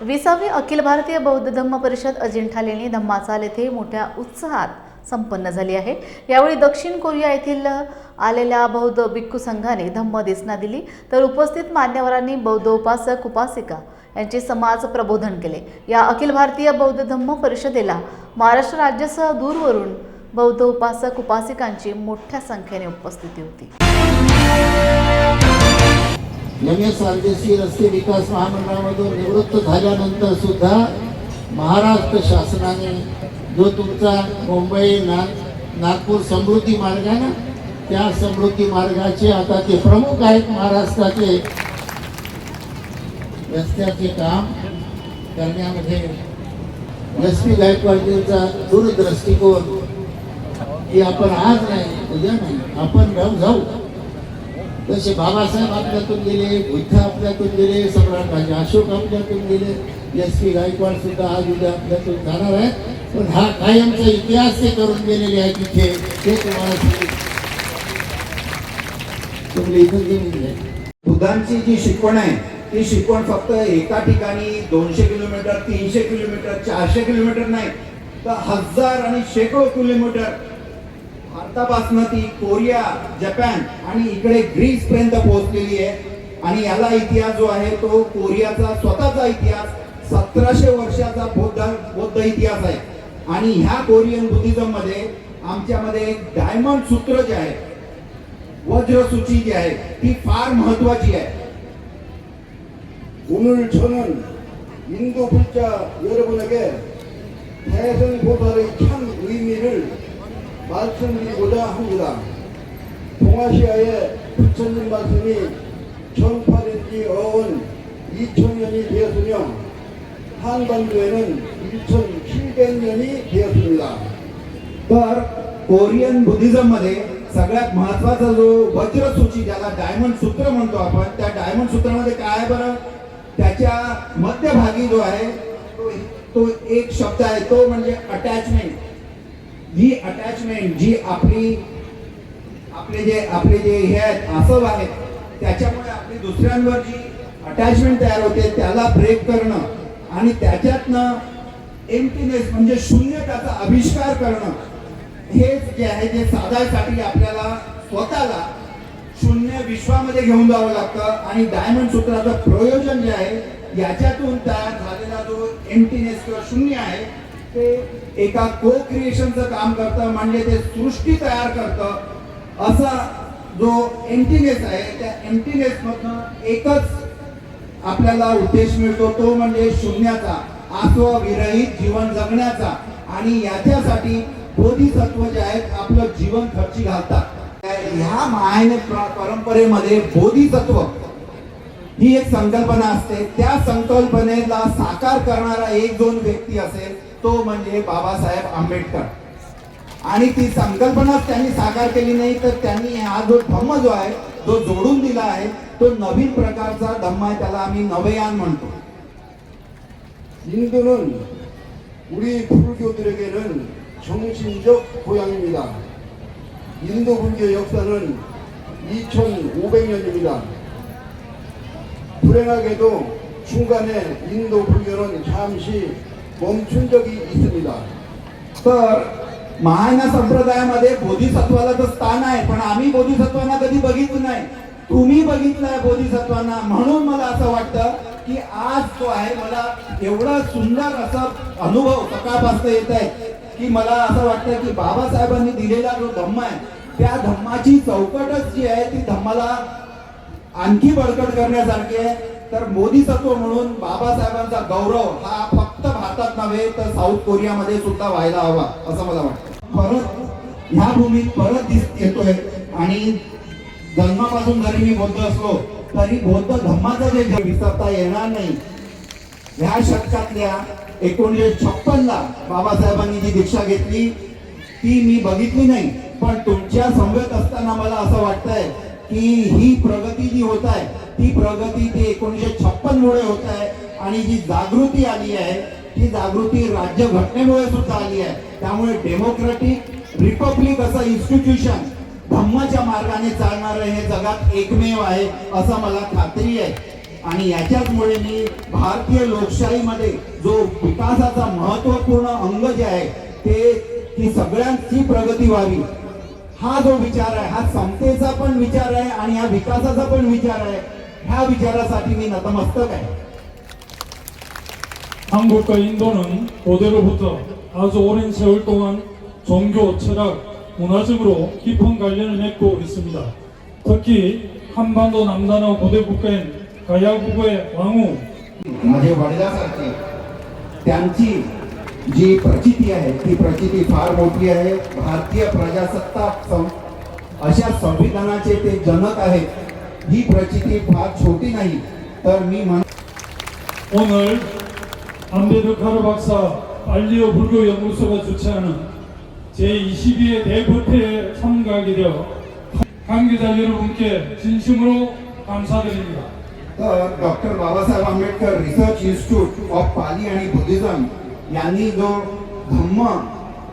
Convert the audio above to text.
विसावी अखिल भारतीय बौद्ध धम्म परिषद अजिंठा लेणी धम्माचाल येथे मोठ्या उत्साहात संपन्न झाली आहे. यावेळी दक्षिण कोरिया येथील आलेल्या बौद्ध भिक्खू संघाने धम्म देसना दिली. तर उपस्थित मान्यवरांनी बौद्ध उपासक उपासिका यांचे समाज प्रबोधन केले. या अखिल भारतीय बौद्ध धम्म परिषदेला महाराष्ट्र राज्यासह दूरवरून बौद्ध उपासक उपासिकांची मोठ्या संख्येने उपस्थिती होती. एम एस आरजेसी रस्ते विकास महामंडळामधून निवृत्त झाल्यानंतर सुद्धा महाराष्ट्र शासनाने जो तुमचा मुंबई ना नागपूर समृद्धी मार्ग आहे ना त्या समृद्धी मार्गाचे आता ते प्रमुख आहेत महाराष्ट्राचे. रस्त्याचे काम करण्यामध्ये एस पी गायकवाडजींचा दूरदृष्टिकोन की आपण आज नाही उद्या नाही आपण राहू जाऊ. तसे बाबासाहेब आपल्यातून गेले बुद्ध आपल्यातून गेले सम्राट राजे अशोक आपल्यातून गेले एस पी गायकवाड सुद्धा आज उद्या आपल्यातून जाणार आहे पण हा कायमचा इतिहास ते करून गेलेले आहे तिथे ते तुम्हाला तुम्ही इथून गेलेले गेले बुद्धांची जी शिकवण आहे ती शिकवण फक्त एका ठिकाणी दोनशे किलोमीटर तीनशे किलोमीटर चारशे किलोमीटर नाही तर हजार आणि शेकडो किलोमीटर भारतापासून ती कोरिया जपान आणि इकडे ग्रीस पर्यंत पोहोचलेली आहे आणि याला इतिहास जो आहे तो कोरियाचा स्वतःचा इतिहास सतराशे वर्षाचा बौद्ध बौद्ध इतिहास आहे आणि ह्या कोरियन बुद्धिझम मध्ये आमच्यामध्ये एक डायमंड सूत्र जे आहे वज्रसूची जी आहे ती फार महत्वाची आहे 오늘 저는 인도 불자 여러분에게 대성보살의 참 의미를 말씀드리고자 합니다. 동아시아의 부처님 말씀이 전파된 지 어언 2000년이 되었으며 한반도에는 1700년이 되었습니다. तर कोरियन बुद्धिझम मध्ये सगळ्यात महत्वाचा जो वज्रसूची ज्याला डायमंड सूत्र म्हणतो आपण त्या डायमंड सूत्रामध्ये काय आहे बरं त्याच्या मध्यभागी जो आहे तो- तो एक शब्द आहे तो म्हणजे अटॅचमेंट ही अटॅचमेंट जी आपली आपले जे आपले जे हे आहेत आसव आहेत त्याच्यामुळे आपली दुसऱ्यांवर जी अटॅचमेंट तयार होते त्याला ब्रेक करणं आणि त्याच्यातनं एम्प्टीनेस म्हणजे शून्यताचा आविष्कार करणं हेच जे आहे जे साधायसाठी आपल्याला स्वतःला शून्य विश्वामध्ये घेऊन जावं लागतं आणि डायमंड सूत्राचं प्रयोजन जे आहे याच्यातून तयार झालेला जो एम्प्टीनेस किंवा शून्य आहे ते एका को क्रिएशनचं काम करतं म्हणजे ते सृष्टी तयार करतं. असा जो एमटीनेस आहे त्या एमटीनेसमधनं एकच आपल्याला उद्देश मिळतो तो म्हणजे शून्याचा आत्मविरहित जीवन जगण्याचा. आणि याच्यासाठी बोधिसत्व जे आहेत आपलं जीवन खर्ची घालतात. ह्या मायने परंपरेमध्ये बोधिसत्व ही एक संकल्पना असते. त्या संकल्पनेला साकार करणारा एक दोन व्यक्ती असेल तो म्हणजे बाबासाहेब आंबेडकर आणि ती संकल्पनाच त्यांनी साकार केली नाही तर त्यांनी हा जो धम्म जो आहे जो जोडून दिला आहे तो नवीन प्रकारचा धम्म आहे त्याला आम्ही नवयान म्हणतो 인도는 우리 불교들에게는 정신적 고향입니다. 인도 불교 역사는 2500년입니다. 불행하게도 중간에 인도 불교는 잠시 멈춘 적이 있습니다. तर महायान संप्रदायामध्ये बोधिसत्वाला तर स्थान आहे पण आम्ही बोधिसत्वांना कधी बघितलं नाही तुम्ही बघितलंय बोधिसत्वांना म्हणून मला असं वाटतं की आज जो आहे मला एवढा सुंदर असा अनुभव सकाळपासून येत आहे की मला असं वाटतं की बाबासाहेबांनी दिलेला जो धम्म आहे त्या धम्माची चौकटच जी आहे ती धम्माला आणखी बळकट करण्यासारखी आहे तर बोधिसत्व म्हणून बाबासाहेबांचा गौरव हा फक्त भारतात नव्हे तर साऊथ कोरियामध्ये सुद्धा व्हायला हवा असं मला वाटतं. परत ह्या भूमीत परत दिस येतोय आणि जन्मापासून जरी मी बौद्ध असलो तरी बौद्ध धम्माचं जे विसरता येणार नाही ह्या शतकातल्या एकोणीसशे छप्पन ला बाबासाहेबांनी जी दीक्षा घेतली ती मी बघितली नाही. पण तुमच्या समवेत असताना मला असं वाटतंय की ही प्रगती जी होत आहे ती प्रगती ती एकोणीसशे छप्पन मुळे होत आहे आणि जी जागृती आली आहे ही जागृती राज्य घटनेमुळे सुद्धा आली आहे. त्यामुळे डेमोक्रेटिक रिपब्लिक असं इन्स्टिट्यूशन धम्माच्या मार्गाने चालणारं हे जगात एकमेव आहे असं मला खात्री आहे. आणि याच्याचमुळे मी भारतीय लोकशाहीमध्ये जो विकासाचा महत्त्वपूर्ण अंग जे आहे ते की सगळ्यांची प्रगती व्हावी. हा जो विचार आहे हा समतेचा पण विचार आहे आणि हा विकासाचा पण विचार आहे ह्या विचारासाठी मी नतमस्तक आहे. 한국과 인도는 고대로부터 아주 오랜 세월 동안 종교, 철학, 문화적으로 깊은 관련을 맺고 있습니다. 특히 한반도 남단의 고대 국가인 가야국의 왕후 माझे वडिलासारखे त्यांची जी प्रचिती आहे ती प्रचिती फार मोठी आहे भारतीय प्रजासत्ताक सं- अशा संविधानाचे ते जनक आहेत ही प्रचिती फार छोटी नाही तर मी म्हण 오늘 안베드카르 박사 알리오 불교 연구소가 주최하는 제22회 대법회에 참가하게 되어 관계자 여러분께 진심으로 감사드립니다. तर doctor Babasaheb Ambedkar research institute of Pali आणि बुद्धिझम यांनी जो धम्म